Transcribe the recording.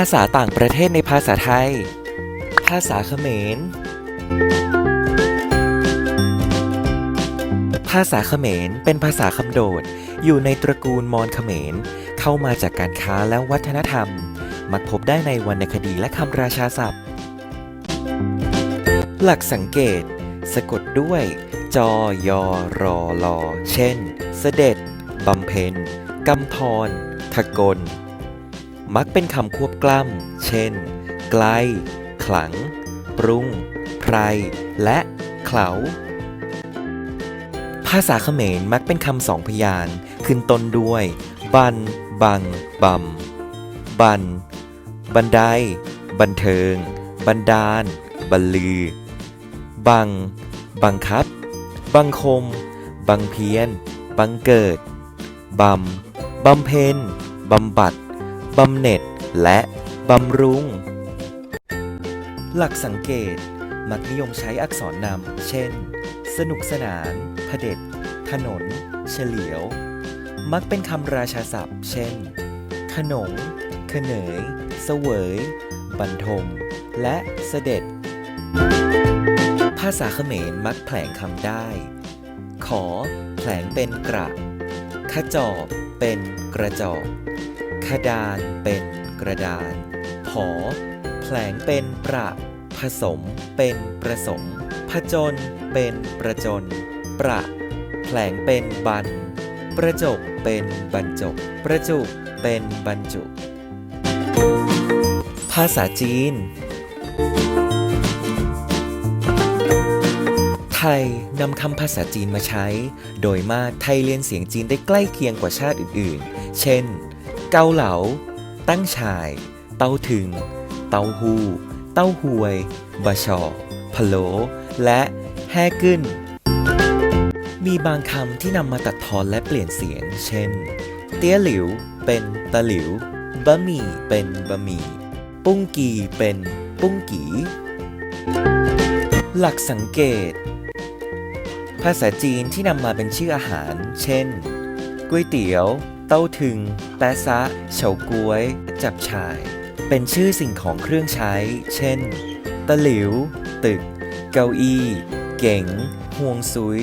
าษาต่างประเทศในภาษาไทย ภาษาเขมร ภาษาเขมรเป็นภาษาคำโดด อยู่ในตระกูลมอญเขมร เข้ามาจากการค้าและวัฒนธรรม มักพบได้ในวรรณคดีและคำราชาศัพท์ หลักสังเกต สะกดด้วย จอยอรอลอเช่น เสด็จบำเพ็ญกำธรทกล มักเป็นคำควบกล้ำ เช่น ไกล ขลัง ปรุง ไพร และเขลาภาษาเขมรมักเป็นคำสองพยางค์ขึ้นต้นด้วย บัน บังบำบัน บันได บันเทิง บันดาล บันลือ บัง บังคับ บังคม บังเพียน บังเกิด บำ บำเพ็ญ บำบัด บำเหน็จและบำรุง หลักสังเกต มักนิยมใช้อักษรนำ เช่น สนุกสนานพเด็จ ถนน เฉลียว มักเป็นคำราชาศัพท์ เช่น ขนงเนย เสวย บรรทม และเสด็จ ภาษาเขมรมักแผลงคำได้ ขอ แผลงเป็นกระ ขจอบ เป็นกระจอก ขดานเป็นกระดาน ผอ แผลงเป็นประ ผสมเป็นประสม ผจญเป็นประจน ประ แผลงเป็นบัน ประจบเป็นบรรจบ ประจุเป็นบรรจุ ภาษาจีน ไทยนำคำภาษาจีนมาใช้ โดยมากไทยเรียนเสียงจีนได้ใกล้เคียงกว่าชาติอื่นๆ เช่น เกาเหลา ตั้งฉาย เต้าถึง เต้าหู้ เต้าหวย บะชอพะโล และแฮกึ้น มีบางคำที่นำมาตัดทอนและเปลี่ยนเสียง เช่น เตี้ยหลิว เป็นตะหลิว บะหมี่ เป็นบะหมี่ ปุ้งกี เป็นปุ้งกี หลักสังเกต ภาษาจีนที่นำมาเป็นชื่ออาหาร เช่นก๋วยเตี๋ยว เต้าถึง แปะซะ เฉาก๊วย จับฉ่าย เป็นชื่อสิ่งของเครื่องใช้ เช่น ตะหลิว ตึก เก้าอี้ เก๋งห่วงซุย